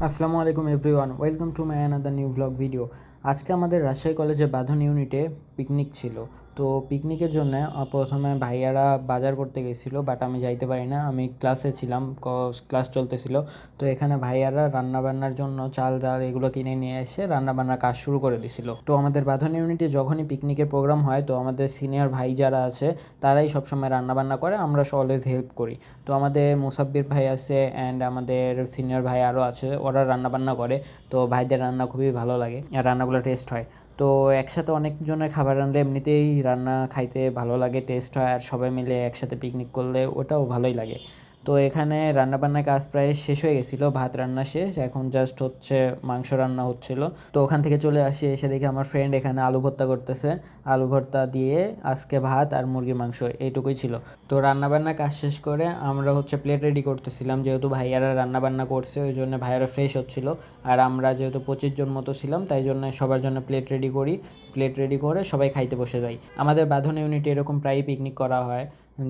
আসসালামু আলাইকুম everyone welcome to my another new blog video আজকে আমাদের রাজশাহী কলেজে বাঁধন ইউনিটে পিকনিক ছিল। তো পিকনিকের জন্য প্রথমে ভাইয়ারা বাজার করতে গেছিল বাট আমি যাইতে পারি না। আমি ক্লাসে ছিলাম ক্লাস চলতেছিল। তো এখানে ভাইয়ারা রান্নাবান্নার জন্য চাল, ডাল এগুলো কিনে নিয়ে এসে রান্না বান্নার কাজ শুরু করে দিছিল। তো আমাদের বাঁধন ইউনিটে যখনই পিকনিকের প্রোগ্রাম হয়, তো আমাদের সিনিয়র ভাই যারা আছে, তারাই সবসময় রান্না বান্না করে। আমরা অলওয়েজ হেল্প করি। তো আমাদের মুসাব্বির ভাই আছে অ্যান্ড আমাদের সিনিয়র ভাই আরও আছে, ওরা রান্নাবান্না করে। তো ভাইদের রান্না খুবই ভালো লাগে। আর রান্নাগুলো টেস্ট হয়। তো একসাথে অনেকজনের খাবার রান্নালে এমনিতেই রান্না খাইতে ভালো লাগে টেস্ট হয়, আর সবাই মিলে একসাথে পিকনিক করলে ওটাও ভালোই লাগে। তো এখানে রান্নাবান্নার কাজ প্রায় শেষ হয়ে গেছিল, ভাত রান্না শেষ, এখন জাস্ট হচ্ছে মাংস রান্না হচ্ছিল। তো ওখান থেকে চলে আসি, এসে দেখি আমার ফ্রেন্ড এখানে আলু ভর্তা করতেছে। আলু ভর্তা দিয়ে আজকে ভাত আর মুরগির মাংস, এইটুকুই ছিল। তো রান্নাবান্নার কাজ শেষ করে আমরা হচ্ছে প্লেট রেডি করতেছিলাম, যেহেতু ভাইয়ারা রান্নাবান্না করছে, ওই জন্য ভাইয়ারা ফ্রেশ হচ্ছিল। আর আমরা যেহেতু পঁচিশ জন মতো ছিলাম, তাই জন্য সবার জন্য প্লেট রেডি করি। প্লেট রেডি করে সবাই খাইতে বসে যাই। আমাদের বাঁধন ইউনিটে এরকম প্রায়ই পিকনিক করা হয়,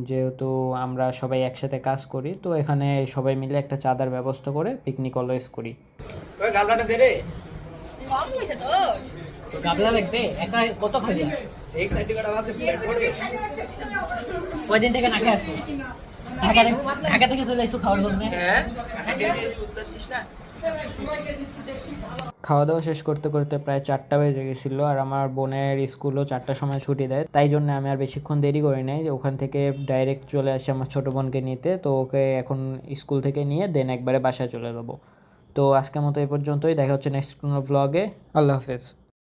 যেহেতু আমরা সবাই একসাথে কাজ করি। তো এখানে সবাই মিলে একটা চাঁদার ব্যবস্থা করে পিকনিক অলওয়েজ করি। করে কয়দিন থেকে না খেয়ে আসছো ঢাকা থেকে চলে এসো খাওয়ার জন্য। খাওয়া দাওয়া শেষ করতে করতে প্রায় চারটা বেজে গেছিল আর আমার বোনের স্কুলও চারটার সময় ছুটি দেয়। তাই জন্য আমি আর বেশিক্ষণ দেরি করি নাই। ওখান থেকে ডাইরেক্ট চলে আসি আমার ছোটো বোনকে নিতে। তো ওকে এখন স্কুল থেকে নিয়ে দেন একবারে বাসায় চলে যাব। তো আজকের মতো এই পর্যন্তই। দেখা হচ্ছে নেক্সট কোনো ব্লগে আল্লাহ হাফেজ।